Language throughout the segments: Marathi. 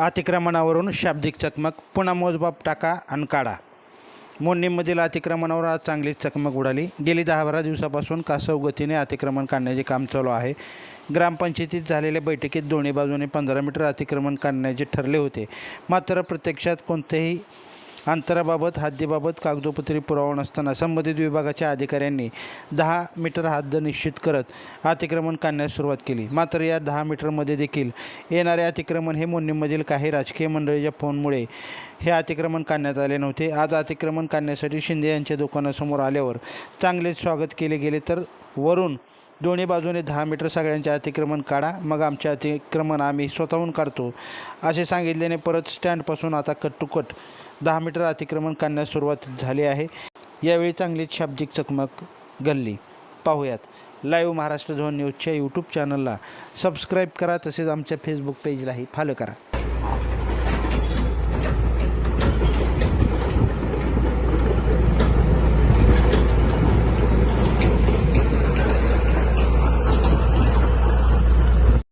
अतिक्रमणावरून शाब्दिक चकमक पुन्हा मोजबाप टाका आणि काढा. मोडणीमधील अतिक्रमणावर आज चांगलीच चकमक उडाली. गेली दहा बारा दिवसापासून कासव गतीने अतिक्रमण काढण्याचे काम चालू आहे. ग्रामपंचायतीत झालेल्या बैठकीत दोन्ही बाजूने पंधरा मीटर अतिक्रमण काढण्याचे ठरले होते. मात्र प्रत्यक्षात कोणतेही अंतराबाबत हद्दीबाबत कागदोपत्री पुरावा नसताना संबंधित विभागाच्या अधिकाऱ्यांनी दहा मीटर हद्द निश्चित करत अतिक्रमण काढण्यास सुरुवात केली. मात्र या दहा मीटरमध्ये देखील येणारे अतिक्रमण हे मोन्नीमधील काही राजकीय मंडळीच्या फोनमुळे हे अतिक्रमण काढण्यात आले नव्हते. आज अतिक्रमण काढण्यासाठी शिंदे यांच्या दुकानासमोर आल्यावर चांगलेच स्वागत केले गेले तर वरून दोन्ही बाजूने दहा मीटर सगळ्यांचे अतिक्रमण काढा मग आमचे अतिक्रमण आम्ही स्वतःहून काढतो असे सांगितल्याने परत स्टँडपासून आता कट टू कट दहा मीटर अतिक्रमण काढण्यास सुरुवात झाली आहे. यावेळी चांगलीच शाब्दिक चकमक गल्ली. पाहूयात. लाईव्ह महाराष्ट्र झोन न्यूजच्या यूट्यूब चॅनलला सबस्क्राईब करा तसेच आमच्या फेसबुक पेजलाही फॉलो करा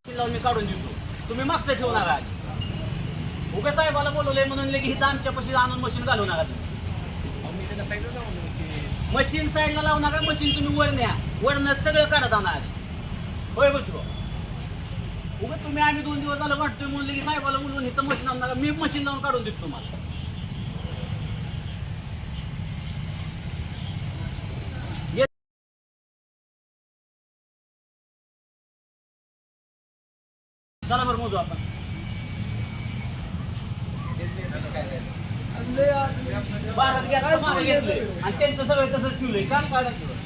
लावून मी काढून देतो तुम्ही मागचं ठेवू नका आधी उगा साहेबाला बोलवलंय म्हणून लगे इथं आमच्या पशी आणून मशीन घालू नका तुम्ही मशीन साईडला लावू नका मशीन तुम्ही वर न्या. वरनं सगळं काढत आणा आधी होय बघतो उगा तुम्ही आम्ही दोन दिवस झालं वाटतोय म्हणून लगे साहेबाला बोलवून इथं मशीन आणू नका मी मशीन लावून काढून देतो तुम्हाला. चला बरं मोजू आपण. मागे आणि त्यांचं सगळं तसंच ठेवलंय. काम काढायचं.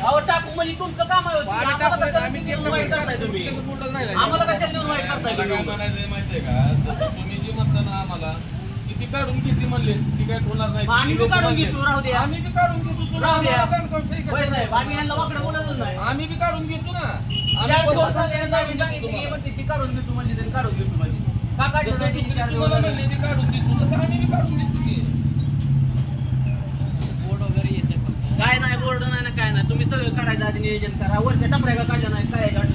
अहो टाकू म्हणजे तुमचं काम आहे. होतं. आम्हाला कशाला नेऊन वाईट करताय तुम्ही? आम्हाला कशाला नेऊन वाईट करताय मला काय तुम्ही? म्हणायचंय माहितीये का? जसं तुम्ही जी म्हणता ना आम्हाला की ती काढून घेतली म्हणले ती काय होणार नाही आम्ही बी काढून. घेतो, राहू द्या. आम्ही बी काढून घेतो तुला राहू द्या. आम्हाला काय कळतंय का? होय साहेब आम्ही यांना वाकडं बोलतच नाही आम्ही बी काढून घेतो ना आम्ही चार पण दिवस काढून झाले यांना आम्ही घेतो सांगितलं की तुम्हाला. हे ती काढून घेतो म्हणजे काढून घेतो म्हणजे का काढलं जसं नाही दुसरी तिची चार दिवस तुम्हाला झाले? म्हणले ती काढून देतो तसं आम्ही बी काढून देतो की काय नाही बोर्ड नाही ना काय नाही तुम्ही सगळं काढायचं आधी नियोजन करा वरच्या टपऱ्या का काढल्या नाही काय अडचण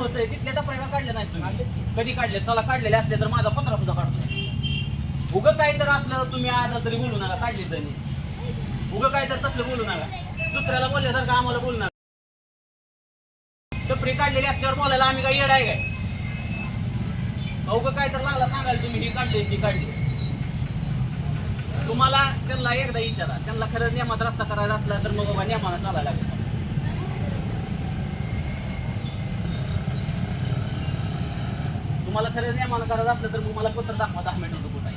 होतंय. तिथल्या टपऱ्या काढले नाही तुम्ही. कधी काढले? चला काढलेले असले तर माझा पत्रा सुद्धा काढतो. उगं काय तर असलं तुम्ही आता तरी बोलू नका. काढली तरी उगं काय तर तसलं बोलू नका. दुसऱ्याला बोलल्यासारखं आम्हाला बोलू नका. टपरी काढलेली असल्यावर बोलायला आम्ही काय येड आहे काय? अवघं काय तर लागला सांगाल तुम्ही ही काढली ती काढली. तुम्हाला त्यांना एकदा विचारा त्यांना खरंच नियमात रस्ता करायचा असला तर मग बाबा नियमाला चालायला लागेल. तुम्हाला खरं नियमानं करायचं असलं तर मग मला पत्र दाखवा दहा मिनिट कुठं आहे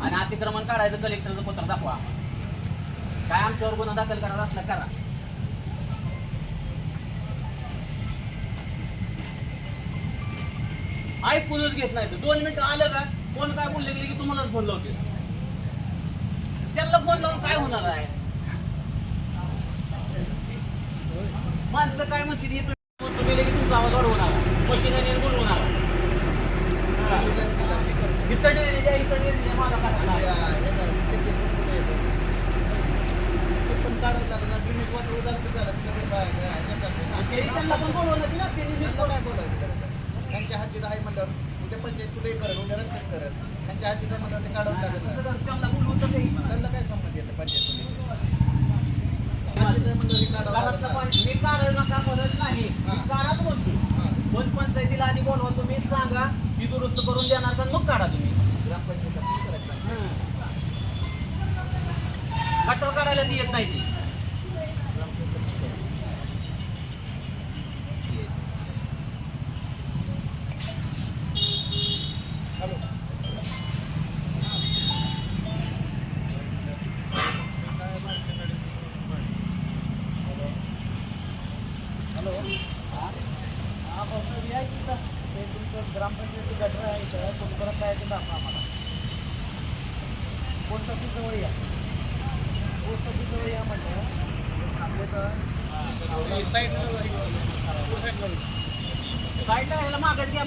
आणि अतिक्रमण काढायचं कलेक्टरचं पत्र दाखवा. काय आमच्यावर गुन्हा दाखल करायचा असला करा. ऐकूनच घेत नाही तर दोन मिनिटं आलं का? कोण काय बोलले गेले की तुम्हालाच फोन लावते त्यांना फोन लावून काय होणार आहे? माणसं काय म्हणते हे तुम्ही तुम्ही लगेच तुमचा आवाज वाढवू नका मशीनने बोलवू नका हा. डेअरी द्या, इथं डेअरी द्या, माझा कारखाना आहे. आणि त्यांनी पण बोलवलं की ना, त्यांच्या हाती आहे म्हणल्यावर उद्या पंचायत कुठेही करत उद्या रस्त्यात करत. त्यांच्या हातीचा म्हणल्यावर ते नाही. तर त्यांना काय संमत येतं पंचायत काढावं. पाणी मी काढायला नका म्हणत नाही. काढाच हा. पण पंचायतीला आधी बोलवा तुम्ही सांगा ती दुरुस्त करून देणार का मग काढा तुम्ही. गटर काढायला ती येत नाही ती करायची. हॅलो हा, बघतो, या. ते तुमचं ग्रामपंचायती गटर आहे. तुम्ही परत काय ते दाखवा आम्हाला. पोस्ट ऑफिस जवळ या. पोस्ट ऑफिस जवळ या म्हणलं. आपले तर साईडला ह्याला मागत घ्या.